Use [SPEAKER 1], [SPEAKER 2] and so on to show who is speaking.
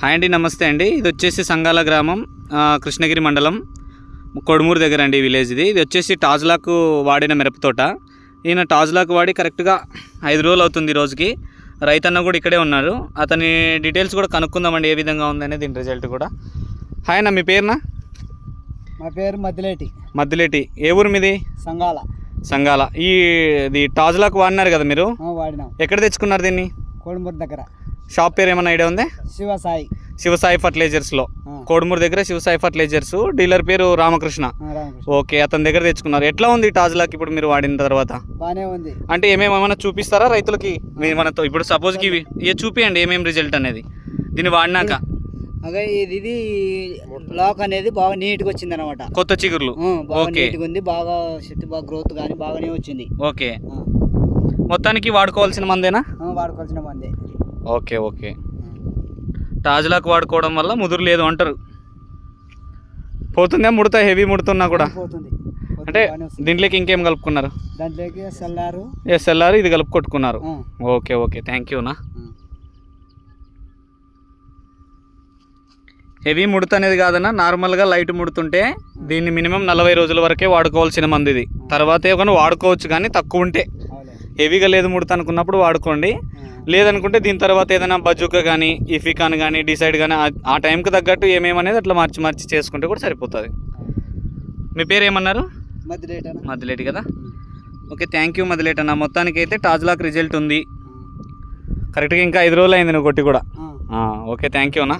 [SPEAKER 1] Hi అండి నమస్తే అండి. ఇది వచ్చేసి సంగాల గ్రామం కృష్ణగిరి మండలం కొడుమూరు దగ్గర అండి విలేజ్ ఇది. ఇది వచ్చేసి టాజ్లాకు వాడిన మిరపతోట ఈయన టాజ్లాకు వాడి కరెక్ట్గా ఐదు రోజులు అవుతుంది ఈ రోజుకి. రైతన్న కూడా ఇక్కడే ఉన్నారు. అతని డీటెయిల్స్ కూడా కనుక్కుందామండి ఏ విధంగా ఉందనేది దీని రిజల్ట్ కూడా. హాయ్ అన్న మీ పేరునా?
[SPEAKER 2] మా పేరు మద్దిలేటి.
[SPEAKER 1] మద్దిలేటి. ఏ ఊరు మీది?
[SPEAKER 2] సంగాల.
[SPEAKER 1] సంగాల. ఈ ఇది టాజ్లాకు వాడినారు కదా మీరు?
[SPEAKER 2] వాడినాం.
[SPEAKER 1] ఎక్కడ తెచ్చుకున్నారు దీన్ని?
[SPEAKER 2] కోడుమూరు దగ్గర.
[SPEAKER 1] షాప్ పేరు ఏమైనా ఐడియా ఉందా?
[SPEAKER 2] శివ సాయి
[SPEAKER 1] శివసాయి ఫర్టిలైజర్స్లో. కోడుమూరు దగ్గర శివసాయి ఫర్టిలైజర్స్ డీలర్ పేరు రామకృష్ణ. ఓకే అతని దగ్గర తెచ్చుకున్నారు. ఎట్లా ఉంది టాజ్లాక్ ఇప్పుడు మీరు వాడిన తర్వాత?
[SPEAKER 2] బాగానే ఉంది.
[SPEAKER 1] అంటే ఏమేమి ఏమైనా చూపిస్తారా రైతులకి? మనతో ఇప్పుడు సపోజ్కి ఇవి చూపియండి ఏమేమి రిజల్ట్ అనేది. దీన్ని వాడినాక.
[SPEAKER 2] అదే ఇది ఇది లాక్ అనేది బాగా నీట్గా వచ్చింది అనమాట
[SPEAKER 1] కొత్త చిగుర్లు.
[SPEAKER 2] బాగా
[SPEAKER 1] ఓకే.
[SPEAKER 2] నీట్గా ఉంది. బాగా శక్తి బాగా గ్రోత్ కానీ బాగానే వచ్చింది.
[SPEAKER 1] ఓకే. మొత్తానికి వాడుకోవాల్సిన మందేనా?
[SPEAKER 2] వాడుకోవాల్సిన మంది.
[SPEAKER 1] Okay okay. టాజ్లాక్ వాడుకోవడం వల్ల ముదురు లేదు అంటారు. పోతుందా ముడతా హెవీ ముడుతున్నా కూడా?
[SPEAKER 2] పోతుంది.
[SPEAKER 1] అంటే. దీంట్లోకి ఇంకేం కలుపుకున్నారు?
[SPEAKER 2] దాంట్లోకి
[SPEAKER 1] ఎస్ఎల్ఆర్ ఇది కలుపు కొట్టుకున్నారు
[SPEAKER 2] ఆ,
[SPEAKER 1] ఓకే ఓకే. థ్యాంక్ యూనా. హెవీ ముడత అనేది కాదన్నా నార్మల్గా లైట్ ముడుతుంటే దీన్ని మినిమం నలభై రోజుల వరకే వాడుకోవాల్సిన మంది ఇది తర్వాత ఏమైనా వాడుకోవచ్చు కానీ తక్కువ ఉంటే. హెవీగా లేదు ముడత అనుకున్నప్పుడు వాడుకోండి.
[SPEAKER 2] ఆ,
[SPEAKER 1] లేదనుకుంటే దీని తర్వాత ఏదైనా బజుక కానీ ఇఫికాన్ కానీ డిసైడ్ కానీ ఆ- టైంకి తగ్గట్టు ఏమేమనేది అట్లా మార్చి మార్చి చేసుకుంటే కూడా సరిపోతుంది. మీ పేరు ఏమన్నారు? మదిలేటి కదా? ఓకే థ్యాంక్ యూ మదిలేట్ అన్న. మొత్తానికి అయితే టాజ్లాక్ రిజల్ట్ ఉంది. కరెక్ట్గా ఇంకా ఐదు రోజులు అయింది నువ్వు కొట్టి కూడా. ఓకే థ్యాంక్ యూ అన్న.